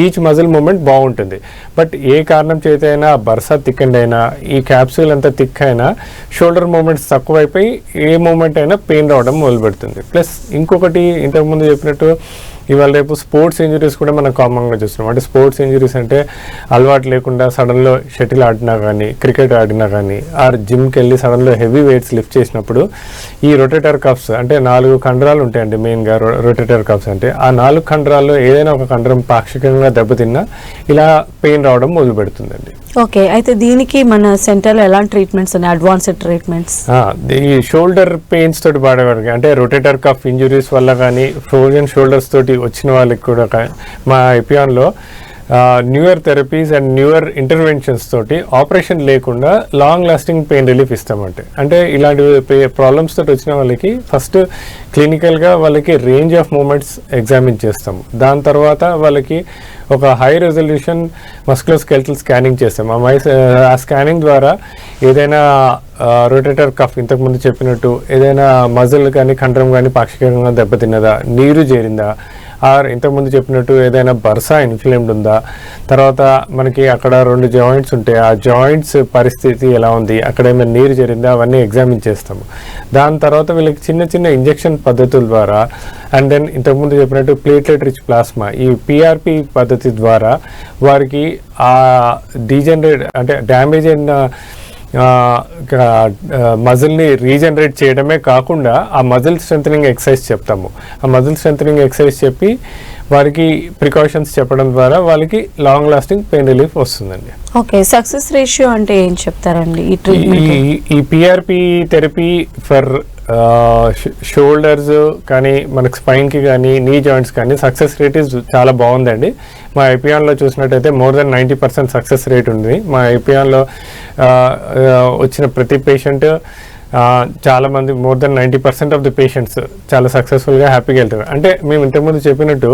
ఈచ్ మజిల్ మూమెంట్ బాగుంటుంది. బట్ ఏ కారణం చేతైనా బర్సా థిక్కండ్ అయినా ఈ క్యాప్సూల్ అంతా థిక్ అయినా షోల్డర్ మూమెంట్స్ తక్కువైపోయి ఏ మూమెంట్ అయినా పెయిన్ రావడం మొదలుపెడుతుంది. ప్లస్ ఇంకొకటి ఇంతకుముందు చెప్పినట్టు ఇవాళ రేపు స్పోర్ట్స్ ఇంజరీస్ కూడా మనం కామన్గా చూస్తున్నాం. అంటే స్పోర్ట్స్ ఇంజరీస్ అంటే అలవాటు లేకుండా సడన్లో షటిల్ ఆడినా కానీ క్రికెట్ ఆడినా కానీ ఆర్ జిమ్కి వెళ్ళి సడన్లో హెవీ వెయిట్స్ లిఫ్ట్ చేసినప్పుడు ఈ రొటేటర్ కప్స్ అంటే నాలుగు కండరాలు ఉంటాయండి మెయిన్గా రొటేటర్ కప్స్ అంటే. ఆ నాలుగు కండరాల్లో ఏదైనా ఒక కండరం పాక్షికంగా దెబ్బతిన్నా ఇలా పెయిన్ రావడం మొదలు పెడుతుందండి ఓకే. అయితే దీనికి మన సెంటర్లో ఎలాంటి ట్రీట్మెంట్స్ ఉన్నాయి? Advanced treatments? ఈ షోల్డర్ పెయిన్స్ తోటి వాడేవారికి అంటే రొటేటర్ కఫ్ ఇంజురీస్ వల్ల కానీ ఫ్రోజన్ షోల్డర్స్ తోటి వచ్చిన వాళ్ళకి కూడా మా ఎపియాన్లో newer therapies and newer interventions తోటి ఆపరేషన్ లేకుండా లాంగ్ లాస్టింగ్ పెయిన్ రిలీఫ్ ఇస్తామంటే. అంటే ఇలాంటి ప్రాబ్లమ్స్ తోటి వచ్చిన వాళ్ళకి ఫస్ట్ క్లినికల్గా వాళ్ళకి రేంజ్ ఆఫ్ మూమెంట్స్ ఎగ్జామిన్ చేస్తాము దాని తర్వాత వాళ్ళకి ఒక హై రెజల్యూషన్ మస్కులోస్కెల్టల్ స్కానింగ్ చేస్తాం. ఆ మైస్ ఆ స్కానింగ్ ద్వారా ఏదైనా రొటేటర్ కఫ్ ఇంతకుముందు చెప్పినట్టు ఏదైనా మజిల్ కానీ కండరం కానీ పాక్షికంగా దెబ్బతిన్నదా నీరు చేరిందా ఆర్ ఇంతకుముందు చెప్పినట్టు ఏదైనా బర్సా ఇన్ఫ్లేమ్డ్ ఉందా? తర్వాత మనకి అక్కడ రెండు జాయింట్స్ ఉంటాయి ఆ జాయింట్స్ పరిస్థితి ఎలా ఉంది? అక్కడ ఏమైనా నీరు జరిగిందా? అవన్నీ ఎగ్జామిన్ చేస్తాము దాని తర్వాత వీళ్ళకి చిన్న చిన్న ఇంజెక్షన్ పద్ధతుల ద్వారా అండ్ దెన్ ఇంతకుముందు చెప్పినట్టు ప్లేట్లెట్ రిచ్ ప్లాస్మా. ఈ పిఆర్పి పద్ధతి ద్వారా వారికి ఆ డీజనరేట్ అంటే డ్యామేజ్ అయిన మజిల్ని రీజనరేట్ చేయడమే కాకుండా ఆ మజిల్ స్ట్రెంథనింగ్ ఎక్సర్సైజ్ చెప్తాము. ఆ మజిల్ స్ట్రెంథనింగ్ ఎక్సర్సైజ్ చెప్పి వారికి ప్రికాషన్స్ చెప్పడం ద్వారా వాళ్ళకి లాంగ్ లాస్టింగ్ పెయిన్ రిలీఫ్ వస్తుందండి. ఓకే సక్సెస్ రేషియో అంటే ఏం చెప్తారండి ఈ పిఆర్పి థెరపీ ఫర్ షోల్డర్స్ కానీ మనకి స్పైన్కి కానీ నీ జాయింట్స్ కానీ సక్సెస్ రేట్ ఇస్ చాలా బాగుందండి. మా ఐపీఆన్లో చూసినట్టయితే more than ninety percent success rate ఉంది. మా ఐపీఆన్లో వచ్చిన ప్రతి పేషెంట్ చాలా మంది more than ninety percent of the patients చాలా సక్సెస్ఫుల్గా హ్యాపీగా వెళ్తారు. అంటే మేము ఇంతకుముందు చెప్పినట్టు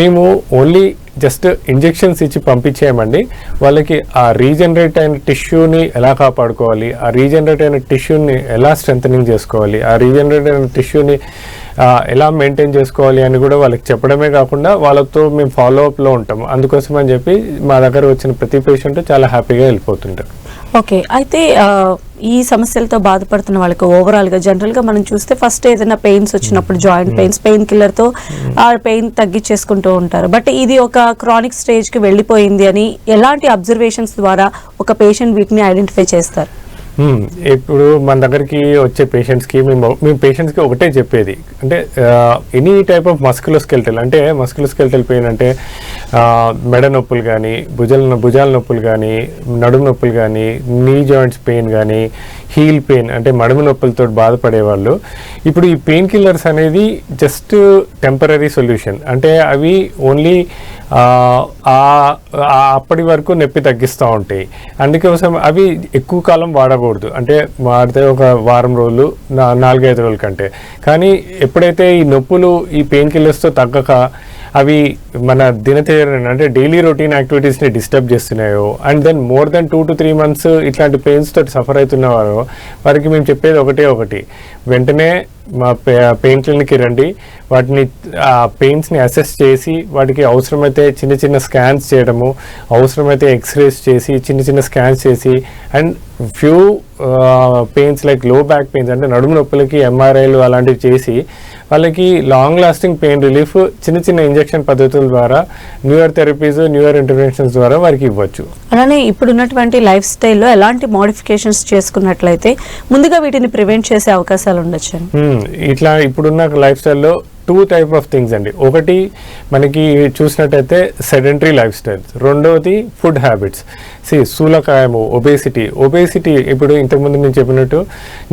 మేము ఓన్లీ జస్ట్ ఇంజెక్షన్స్ ఇచ్చి పంపించేయమండి. వాళ్ళకి ఆ రీజనరేట్ అయిన టిష్యూని ఎలా కాపాడుకోవాలి ఆ రీజనరేట్ అయిన టిష్యూని ఎలా స్ట్రెంథనింగ్ చేసుకోవాలి ఆ రీజనరేట్ అయిన టిష్యూని ఎలా మెయింటైన్ చేసుకోవాలి అని కూడా వాళ్ళకి చెప్పడమే కాకుండా వాళ్ళతో మేము ఫాలో అప్లో ఉంటాము. అందుకోసం అని చెప్పి మా దగ్గర వచ్చిన ప్రతి పేషెంట్ చాలా హ్యాపీగా వెళ్ళిపోతుంటారు. ఓకే అయితే ఈ సమస్యలతో బాధపడుతున్న వాళ్ళకి ఓవరాల్గా జనరల్గా మనం చూస్తే ఫస్ట్ ఏదైనా పెయిన్స్ వచ్చినప్పుడు జాయింట్ పెయిన్స్ పెయిన్ కిల్లర్తో ఆ పెయిన్ తగ్గించేసుకుంటూ ఉంటారు. బట్ ఇది ఒక క్రానిక్ స్టేజ్కి వెళ్ళిపోయింది అని ఎలాంటి అబ్జర్వేషన్స్ ద్వారా ఒక పేషెంట్ వీటిని ఐడెంటిఫై చేస్తారు. ఇప్పుడు మన దగ్గరికి వచ్చే పేషెంట్స్కి మేము మేము పేషెంట్స్కి ఒకటే చెప్పేది. అంటే ఎనీ టైప్ ఆఫ్ మస్కులోస్కెల్టల్ అంటే మస్కులోస్కెల్టల్ పెయిన్ అంటే మెడ నొప్పులు కానీ భుజాల భుజాల నొప్పులు కానీ నడుము నొప్పులు కానీ నీ జాయింట్స్ పెయిన్ కానీ హీల్ పెయిన్ అంటే మడుము నొప్పులతో బాధపడేవాళ్ళు. ఇప్పుడు ఈ పెయిన్ కిల్లర్స్ అనేది జస్ట్ టెంపరీ సొల్యూషన్ అంటే అవి ఓన్లీ అప్పటి వరకు నొప్పి తగ్గిస్తూ ఉంటాయి. అందుకోసం అవి ఎక్కువ కాలం వాడకూడదు. అంటే వాడితే ఒక వారం రోజులు నాలుగైదు రోజుల కంటే. కానీ ఎప్పుడైతే ఈ నొప్పులు ఈ పెయిన్ కిల్లర్స్తో తగ్గక అవి మన దినచర్య అంటే డైలీ రొటీన్ యాక్టివిటీస్ని disturb చేస్తున్నాయో and then more than two to three months ఇట్లాంటి పెయిన్స్ తోటి సఫర్ అవుతున్నవారో వారికి మేము చెప్పేది ఒకటే ఒకటి. వెంటనే మా పెయిన్ క్లినిక్కి రండి. వాటిని ఆ పెయిన్స్ని అసెస్ చేసి వాటికి అవసరమైతే చిన్న చిన్న స్కాన్స్ చేయడము అవసరమైతే ఎక్స్రేస్ చేసి చిన్న చిన్న స్కాన్స్ చేసి అండ్ ఫ్యూ పెయిన్స్ లైక్లో బ్యాక్ పెయిన్స్ అంటే నడుము నొప్పులకి ఎంఆర్ఐలు అలాంటివి చేసి వాళ్ళకి లాంగ్ లాస్టింగ్ పెయిన్ రిలీఫ్ చిన్న చిన్న ఇంజెక్షన్ పద్ధతుల ద్వారా న్యూయర్ థెరపీస్ న్యూయర్ ఇంటర్వెన్షన్స్ ద్వారా వారికి ఇవ్వచ్చు. అలానే ఇప్పుడు ఉన్నటువంటి లైఫ్ స్టైల్లో ఎలాంటి మోడిఫికేషన్స్ చేసుకున్నట్లయితే ముందుగా వీటిని ప్రివెంట్ చేసే అవకాశాలు ఉండొచ్చు ఇట్లా ఇప్పుడున్న లైఫ్ స్టైల్లో టూ టైప్ ఆఫ్ థింగ్స్ అండి. ఒకటి మనకి చూసినట్టయితే సెడెంటరీ లైఫ్ స్టైల్స్ రెండవది ఫుడ్ హ్యాబిట్స్. సి స్థూలకాయము ఒబేసిటీ. ఒబేసిటీ ఇప్పుడు ఇంతకుముందు నేను చెప్పినట్టు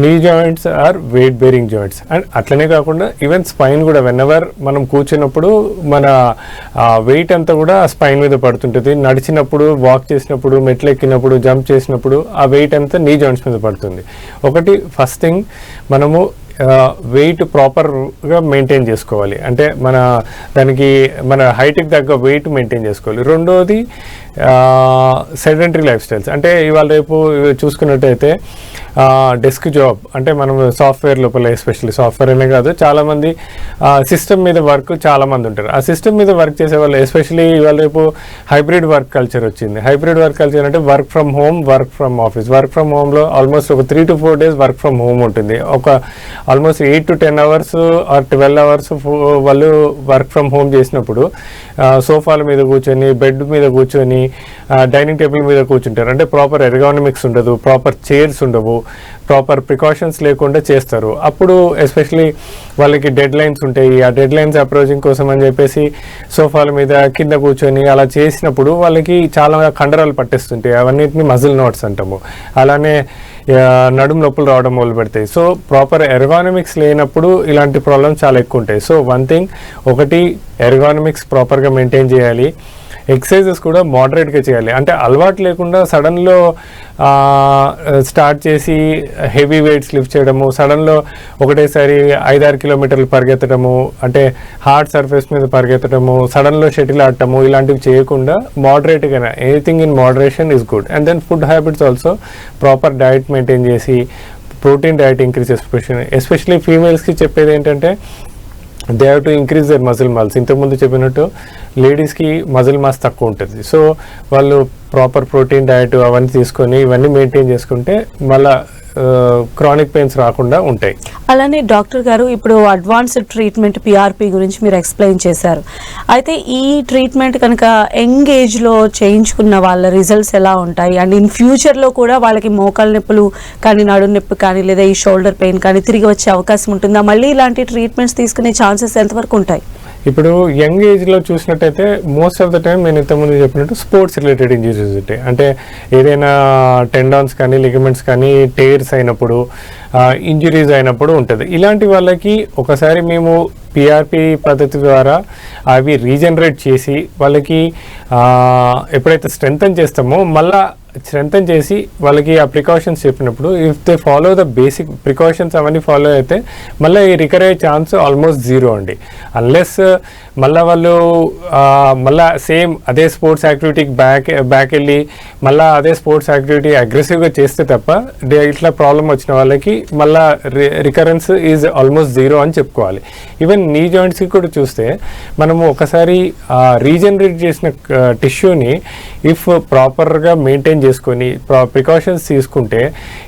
knee joints are weight bearing joints. And అట్లనే కాకుండా ఈవెన్ స్పైన్ కూడా వెన్ ఎవర్ మనం కూర్చున్నప్పుడు మన వెయిట్ అంతా కూడా స్పైన్ మీద పడుతుంటుంది. నడిచినప్పుడు వాక్ చేసినప్పుడు మెట్లు ఎక్కినప్పుడు జంప్ చేసినప్పుడు ఆ వెయిట్ అంతా నీ జాయింట్స్ మీద పడుతుంది. ఒకటి ఫస్ట్ థింగ్ మనము వెయిట్ ప్రాపర్గా మెయింటైన్ చేసుకోవాలి. అంటే మన దానికి మన హైట్కి తగ్గ వెయిట్ మెయింటైన్ చేసుకోవాలి. రెండోది సెడెంటరీ లైఫ్ స్టైల్స్ అంటే ఇవాళ రేపు చూసుకున్నట్టయితే డెస్క్ జాబ్ అంటే మనం సాఫ్ట్వేర్ లోపల ఎస్పెషల్లీ సాఫ్ట్వేర్ అనే కాదు చాలామంది సిస్టమ్ మీద వర్క్ చాలామంది ఉంటారు. ఆ సిస్టమ్ మీద వర్క్ చేసే వాళ్ళు ఎస్పెషల్లీ ఇవాళ రేపు హైబ్రిడ్ వర్క్ కల్చర్ వచ్చింది. హైబ్రిడ్ వర్క్ కల్చర్ అంటే work from home work from office work from హోమ్లో ఆల్మోస్ట్ ఒక three to four days work from home ఉంటుంది. ఒక almost eight to ten hours or twelve hours వాళ్ళు work from home చేసినప్పుడు సోఫాల మీద కూర్చొని బెడ్ మీద కూర్చొని డైనింగ్ టేబుల్ మీద కూర్చుంటారు. అంటే ప్రాపర్ ఎర్గానమిక్స్ ఉండదు ప్రాపర్ చైర్స్ ఉండవు ప్రాపర్ ప్రికాషన్స్ లేకుండా చేస్తారు. అప్పుడు ఎస్పెషలీ వాళ్ళకి డెడ్ లైన్స్ ఉంటాయి. ఆ డెడ్ లైన్స్ అప్రోచింగ్ కోసం అని చెప్పేసి సోఫాల మీద కింద కూర్చొని అలా చేసినప్పుడు వాళ్ళకి చాలా కండరాలు పట్టేస్తుంటాయి. అవన్నిటిని మజిల్ నోట్స్ అంటాము. అలానే నడుము నొప్పులు రావడం మొదలు పెడతాయి. సో ప్రాపర్ ఎర్గానమిక్స్ లేనప్పుడు ఇలాంటి ప్రాబ్లమ్స్ చాలా ఎక్కువ ఉంటాయి. సో వన్ థింగ్ ఒకటి ఎర్గానమిక్స్ ప్రాపర్గా మెయింటైన్ చేయాలి. ఎక్సర్సైజెస్ కూడా మోడరేట్గా చేయాలి. అంటే అలవాటు లేకుండా సడన్లో స్టార్ట్ చేసి హెవీ వెయిట్స్ లిఫ్ట్ చేయడము సడన్లో ఒకటేసారి ఐదారు కిలోమీటర్లు పరిగెత్తడము అంటే హార్డ్ సర్ఫేస్ మీద పరిగెత్తడము సడన్లో షటిల్ ఆడటము ఇలాంటివి చేయకుండా మోడరేట్గా anything in moderation is good and then food habits also proper diet maintain చేసి protein diet increase especial especially ఫీమేల్స్కి చెప్పేది ఏంటంటే they have to increase their muscle mass ఇంతకుముందు చెప్పినట్టు లేడీస్కి మజిల్ మాస్ తక్కువ ఉంటుంది. సో వాళ్ళు ప్రాపర్ ప్రోటీన్ డయట్ అవన్నీ తీసుకొని ఇవన్నీ మెయింటైన్ చేసుకుంటే మళ్ళీ క్రానిక్ పెయిన్స్ రాకుండా ఉంటాయి. అలానే డాక్టర్ గారు ఇప్పుడు అడ్వాన్స్డ్ ట్రీట్మెంట్ పిఆర్పి గురించి మీరు ఎక్స్ప్లెయిన్ చేశారు. అయితే ఈ ట్రీట్మెంట్ కనుక యంగ్ ఏజ్లో చేయించుకున్న వాళ్ళ రిజల్ట్స్ ఎలా ఉంటాయి? అండ్ ఇన్ ఫ్యూచర్లో కూడా వాళ్ళకి మోకాల నొప్పులు కానీ నడు నొప్పి కానీ లేదా ఈ షోల్డర్ పెయిన్ కానీ తిరిగి వచ్చే అవకాశం ఉంటుందా? మళ్ళీ ఇలాంటి ట్రీట్మెంట్స్ తీసుకునే ఛాన్సెస్ ఎంతవరకు ఉంటాయి? ఇప్పుడు యంగ్ ఏజ్లో చూసినట్టయితే మోస్ట్ ఆఫ్ ద టైం నేను ఇంతకుముందు చెప్పినట్టు స్పోర్ట్స్ రిలేటెడ్ ఇంజరీస్ ఉంటాయి. అంటే ఏదైనా టెండాన్స్ కానీ లిగమెంట్స్ కానీ టేర్స్ అయినప్పుడు ఇంజరీస్ అయినప్పుడు ఉంటుంది. ఇలాంటి వాళ్ళకి ఒకసారి మేము పిఆర్పి పద్ధతి ద్వారా అవి రీజనరేట్ చేసి వాళ్ళకి ఎప్పుడైతే స్ట్రెంగ్తన్ చేస్తామో మళ్ళీ స్ట్రెంగ్తన్ చేసి వాళ్ళకి ఆ ప్రికాషన్స్ చెప్పినప్పుడు if they follow the basic precautions అవన్నీ ఫాలో అయితే మళ్ళీ ఈ రికర్ అయ్యే ఛాన్స్ ఆల్మోస్ట్ జీరో అండి. అన్లెస్ uh, మళ్ళీ వాళ్ళు మళ్ళీ మళ్ళా సేమ్ అదే స్పోర్ట్స్ యాక్టివిటీకి బ్యాక్ బ్యాక్ వెళ్ళి మళ్ళీ అదే స్పోర్ట్స్ యాక్టివిటీ అగ్రెసివ్గా చేస్తే తప్ప ఇట్లా ప్రాబ్లం వచ్చిన వాళ్ళకి మళ్ళా రికరెన్స్ ఈజ్ ఆల్మోస్ట్ జీరో అని చెప్పుకోవాలి. ఈవెన్ నీ జాయింట్స్కి కూడా చూస్తే మనము ఒకసారి రీజనరేట్ చేసిన టిష్యూని ఇఫ్ ప్రాపర్గా మెయింటైన్ చేసుకొని ప్రికాషన్స్ తీసుకుంటే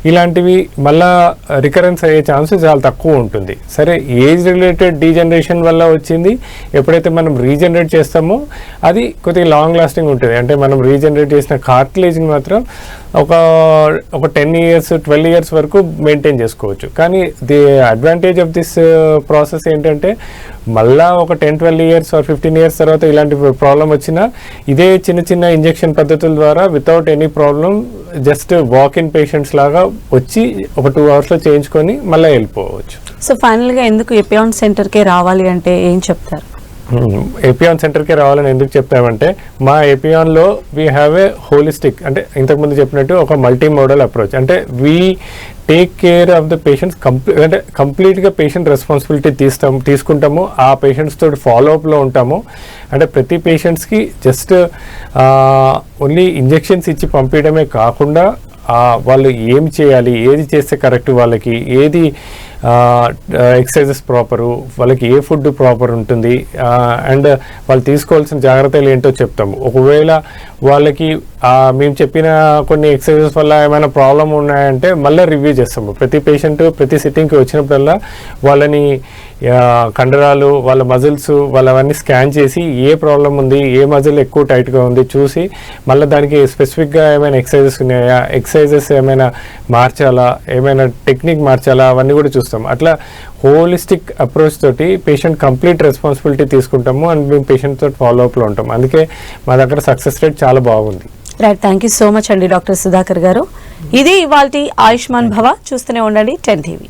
ఇలాంటివి మళ్ళా రికరెన్స్ అయ్యే ఛాన్సెస్ చాలా తక్కువ ఉంటుంది. సరే ఏజ్ రిలేటెడ్ డీజనరేషన్ వల్ల వచ్చింది. ఎప్పుడైతే మనం రీజనరేట్ చేస్తామో అది కొద్దిగా లాంగ్ లాస్టింగ్ ఉంటుంది. అంటే మనం రీజనరేట్ చేసిన కార్టిలేజ్ని మాత్రం ఒక ఒక టెన్ ఇయర్స్ ట్వెల్వ్ ఇయర్స్ వరకు మెయింటైన్ చేసుకోవచ్చు. కానీ the advantage of this process ఏంటంటే మళ్ళా ఒక ten twelve years or fifteen years తర్వాత ఇలాంటి ప్రాబ్లం వచ్చినా ఇదే చిన్న చిన్న ఇంజెక్షన్ పద్ధతుల ద్వారా without any problem just walk in patients లాగా వచ్చి ఒక టూ అవర్స్లో చేయించుకొని మళ్ళీ వెళ్ళిపోవచ్చు. సో ఫైనల్గా ఎందుకు ఎపియాన్ సెంటర్కే రావాలి అంటే ఏం చెప్తారు? ఏపీఆన్ సెంటర్కే రావాలని ఎందుకు చెప్తామంటే మా ఏపీఆన్లో వీ హ్యావ్ ఏ హోలిస్టిక్ అంటే ఇంతకుముందు చెప్పినట్టు ఒక మల్టీ మోడల్ అప్రోచ్ అంటే we take care of the patients కంప్లీ అంటే కంప్లీట్గా పేషెంట్ రెస్పాన్సిబిలిటీ తీస్తాము తీసుకుంటాము ఆ పేషెంట్స్ తోటి ఫాలోఅప్లో ఉంటాము. అంటే ప్రతి పేషెంట్స్కి జస్ట్ ఓన్లీ ఇంజెక్షన్స్ ఇచ్చి పంపించడమే కాకుండా వాళ్ళు ఏం చేయాలి ఏది చేస్తే కరెక్ట్ వాళ్ళకి ఏది ఎక్సర్సైజెస్ ప్రాపరు వాళ్ళకి ఏ ఫుడ్ ప్రాపర్ ఉంటుంది అండ్ వాళ్ళు తీసుకోవాల్సిన జాగ్రత్తలు ఏంటో చెప్తాము ఒకవేళ వాళ్ళకి మేము చెప్పిన కొన్ని ఎక్సర్సైజెస్ వల్ల ఏమైనా ప్రాబ్లం ఉన్నాయంటే మళ్ళీ రివ్యూ చేస్తాము. ప్రతి పేషెంట్ ప్రతి సిట్టింగ్కి వచ్చినప్పుడల్లా వాళ్ళని కండరాలు వాళ్ళ మజిల్స్ వాళ్ళవన్నీ స్కాన్ చేసి ఏ ప్రాబ్లం ఉంది ఏ మజిల్ ఎక్కువ టైట్గా ఉంది చూసి మళ్ళీ దానికి స్పెసిఫిక్గా ఏమైనా ఎక్సర్సైజెస్ ఉన్నాయా ఎక్సర్సైజెస్ ఏమైనా మార్చాలా ఏమైనా టెక్నిక్ మార్చాలా అవన్నీ కూడా చూస్తాం అట్లా హోలిస్టిక్ అప్రోచ్ తోటి పేషెంట్ కంప్లీట్ రెస్పాన్సిబిలిటీ తీసుకుంటాము అండ్ మేము పేషెంట్ తోటి ఫాలో అప్లో ఉంటాం. అందుకే మా దగ్గర సక్సెస్ రేట్ చాలా బాగుంది. Right thank you so much అండి డాక్టర్ సుధాకర్ గారు. ఇది ఇవాళ ఆయుష్మాన్ భవ. చూస్తూనే ఉండండి టెన్ టీవీ